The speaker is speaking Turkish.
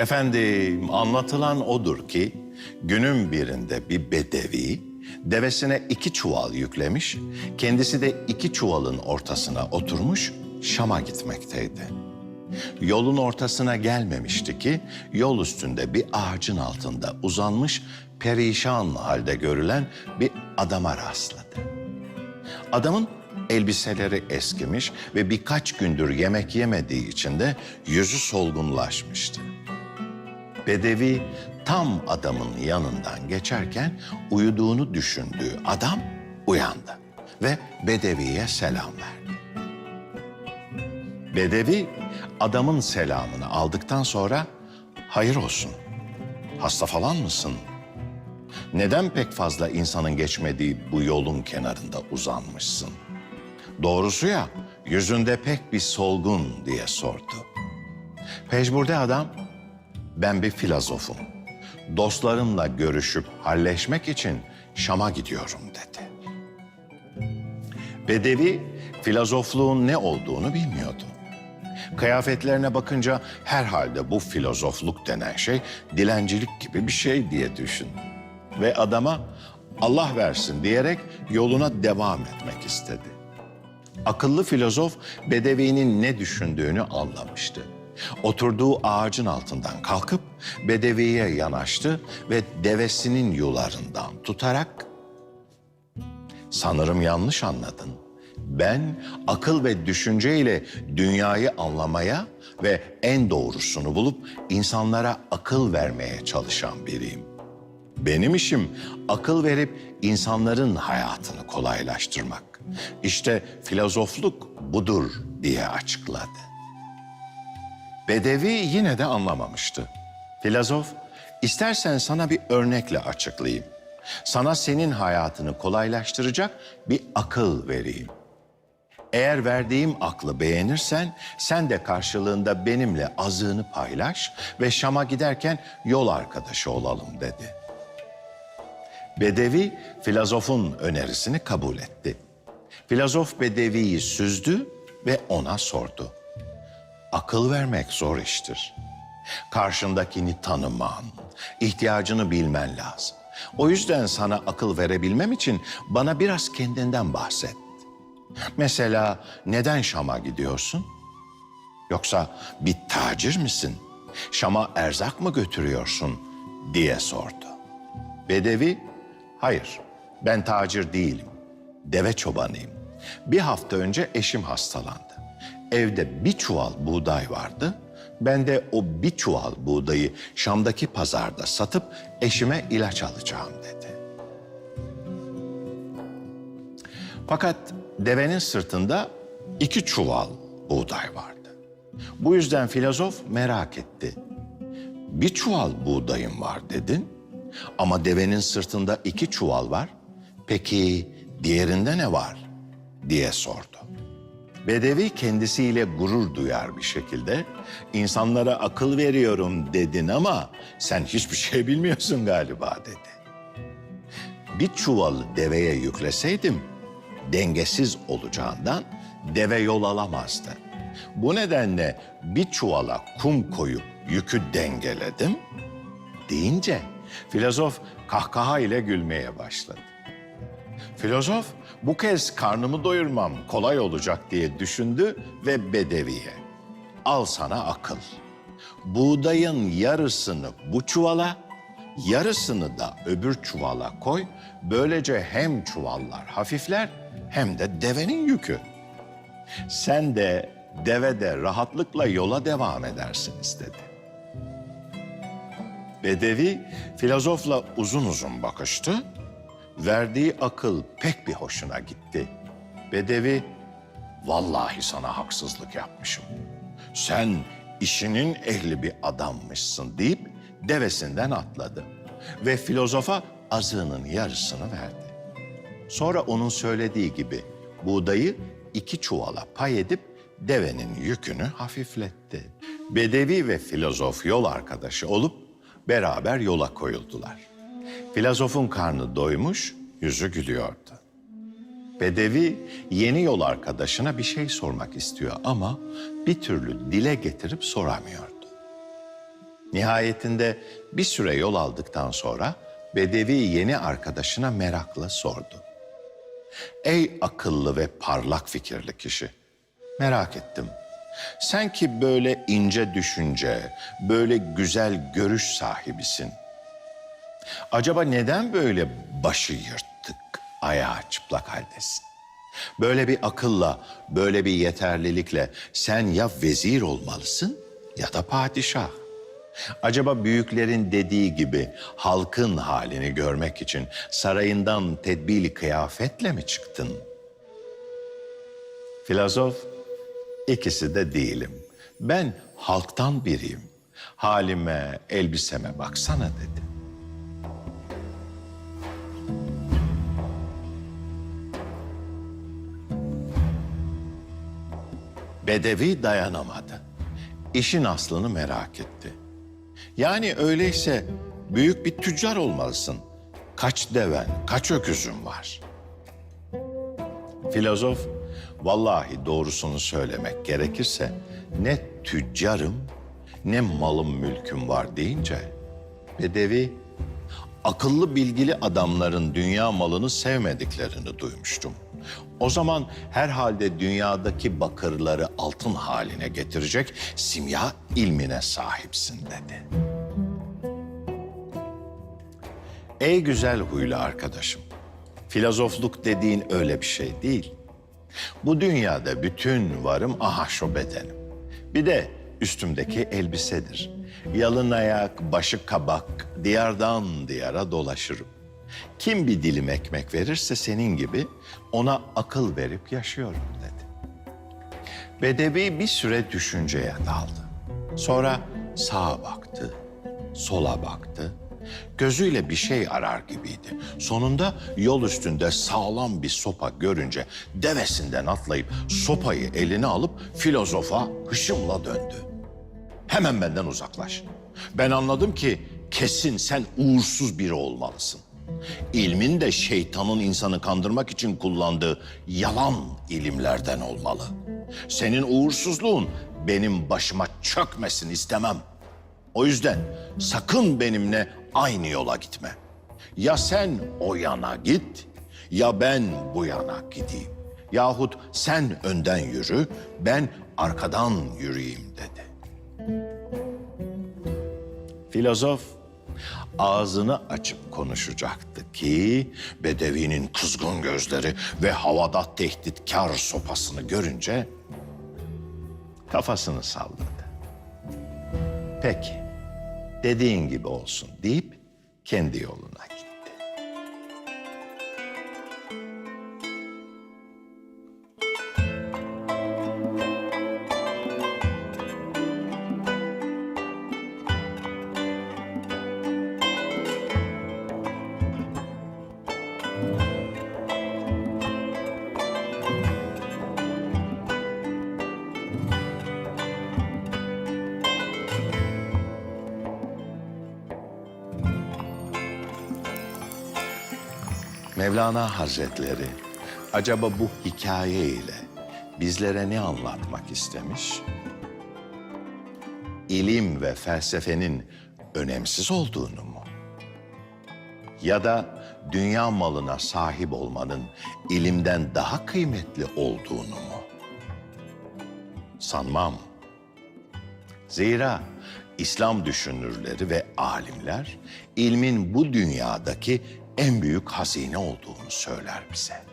Efendim anlatılan odur ki günün birinde bir bedevi devesine iki çuval yüklemiş, kendisi de iki çuvalın ortasına oturmuş Şam'a gitmekteydi. Yolun ortasına gelmemişti ki yol üstünde bir ağacın altında uzanmış perişan halde görülen bir adama rastladı. Adamın elbiseleri eskimiş ve birkaç gündür yemek yemediği için de yüzü solgunlaşmıştı. Bedevi tam adamın yanından geçerken uyuduğunu düşündüğü adam uyandı ve Bedevi'ye selam verdi. Bedevi adamın selamını aldıktan sonra hayır olsun. Hasta falan mısın? Neden pek fazla insanın geçmediği bu yolun kenarında uzanmışsın? Doğrusu ya yüzünde pek bir solgun diye sordu. Pejmurde adam ben bir filozofum. Dostlarımla görüşüp halleşmek için Şam'a gidiyorum dedi. Bedevi filozofluğun ne olduğunu bilmiyordu. Kıyafetlerine bakınca herhalde bu filozofluk denen şey dilencilik gibi bir şey diye düşündü. Ve adama Allah versin diyerek yoluna devam etmek istedi. Akıllı filozof Bedevi'nin ne düşündüğünü anlamıştı. Oturduğu ağacın altından kalkıp Bedevi'ye yanaştı ve devesinin yularından tutarak Sanırım yanlış anladın. Ben akıl ve düşünceyle dünyayı anlamaya ve en doğrusunu bulup insanlara akıl vermeye çalışan biriyim. Benim işim akıl verip insanların hayatını kolaylaştırmak. İşte filozofluk budur diye açıkladı. Bedevi yine de anlamamıştı. Filozof, istersen sana bir örnekle açıklayayım. Sana senin hayatını kolaylaştıracak bir akıl vereyim. Eğer verdiğim aklı beğenirsen sen de karşılığında benimle azığını paylaş ve Şam'a giderken yol arkadaşı olalım dedi. Bedevi filozofun önerisini kabul etti. Filozof Bedevi'yi süzdü ve ona sordu. Akıl vermek zor iştir. Karşındakini tanıman, ihtiyacını bilmen lazım. O yüzden sana akıl verebilmem için bana biraz kendinden bahset. Mesela neden Şam'a gidiyorsun? Yoksa bir tacir misin? Şam'a erzak mı götürüyorsun diye sordu. Bedevi, hayır ben tacir değilim. Deve çobanıyım. Bir hafta önce eşim hastalandı. Evde bir çuval buğday vardı. Ben de o bir çuval buğdayı Şam'daki pazarda satıp eşime ilaç alacağım dedi. Fakat devenin sırtında iki çuval buğday vardı. Bu yüzden filozof merak etti. Bir çuval buğdayım var dedin ama devenin sırtında iki çuval var. Peki diğerinde ne var diye sordu. Bedevi kendisiyle gurur duyar bir şekilde insanlara akıl veriyorum dedin ama sen hiçbir şey bilmiyorsun galiba dedi. Bir çuvalı deveye yükleseydim dengesiz olacağından deve yol alamazdı. Bu nedenle bir çuvala kum koyup yükü dengeledim deyince filozof kahkaha ile gülmeye başladı. Filozof bu kez karnımı doyurmam kolay olacak diye düşündü ve bedeviye al sana akıl. Buğdayın yarısını bu çuvala, yarısını da öbür çuvala koy. Böylece hem çuvallar hafifler hem de devenin yükü. Sen de deve de rahatlıkla yola devam edersin istedi. Bedevi filozofla uzun uzun bakıştı. Verdiği akıl pek bir hoşuna gitti. Bedevi, vallahi sana haksızlık yapmışım. Sen işinin ehli bir adammışsın deyip devesinden atladı. Ve filozofa azığının yarısını verdi. Sonra onun söylediği gibi buğdayı iki çuvala pay edip devenin yükünü hafifletti. Bedevi ve filozof yol arkadaşı olup beraber yola koyuldular. Filozofun karnı doymuş, yüzü gülüyordu. Bedevi yeni yol arkadaşına bir şey sormak istiyor ama bir türlü dile getirip soramıyordu. Nihayetinde bir süre yol aldıktan sonra Bedevi yeni arkadaşına merakla sordu. Ey akıllı ve parlak fikirli kişi, merak ettim. Sen ki böyle ince düşünce, böyle güzel görüş sahibisin. Acaba neden böyle başı yırtık, ayağı çıplak haldesin? Böyle bir akılla, böyle bir yeterlilikle sen ya vezir olmalısın ya da padişah. Acaba büyüklerin dediği gibi halkın halini görmek için sarayından tedbili kıyafetle mi çıktın? Filozof, ikisi de değilim. Ben halktan biriyim. Halime, elbiseme baksana dedi. Bedevi dayanamadı. İşin aslını merak etti. Yani öyleyse büyük bir tüccar olmalısın. Kaç deven, kaç öküzün var? Filozof, vallahi doğrusunu söylemek gerekirse ne tüccarım ne malım mülküm var deyince Bedevi akıllı bilgili adamların dünya malını sevmediklerini duymuştum. O zaman herhalde dünyadaki bakırları altın haline getirecek simya ilmine sahipsin dedi. Ey güzel huylu arkadaşım, filozofluk dediğin öyle bir şey değil. Bu dünyada bütün varım aha şu bedenim. Bir de üstümdeki elbisedir. Yalın ayak, başı kabak, diyardan diyara dolaşırım. Kim bir dilim ekmek verirse senin gibi ona akıl verip yaşıyorum dedi. Bedevi bir süre düşünceye daldı. Sonra sağa baktı, sola baktı. Gözüyle bir şey arar gibiydi. Sonunda yol üstünde sağlam bir sopa görünce devesinden atlayıp sopayı eline alıp filozofa hışımla döndü. Hemen benden uzaklaş. Ben anladım ki kesin sen uğursuz biri olmalısın. İlmin de şeytanın insanı kandırmak için kullandığı yalan ilimlerden olmalı. Senin uğursuzluğun benim başıma çökmesin istemem. O yüzden sakın benimle aynı yola gitme. Ya sen o yana git ya ben bu yana gideyim. Yahut sen önden yürü, ben arkadan yürüyeyim dedi. Filozof ağzını açıp konuşacaktı ki Bedevi'nin kızgın gözleri ve havada tehditkar sopasını görünce kafasını salladı. Peki, dediğin gibi olsun deyip kendi yoluna gitti. Mevlana Hazretleri acaba bu hikaye ile bizlere ne anlatmak istemiş? İlim ve felsefenin önemsiz olduğunu mu? Ya da dünya malına sahip olmanın ilimden daha kıymetli olduğunu mu? Sanmam. Zira İslam düşünürleri ve alimler ilmin bu dünyadaki en büyük hazine olduğunu söyler bize.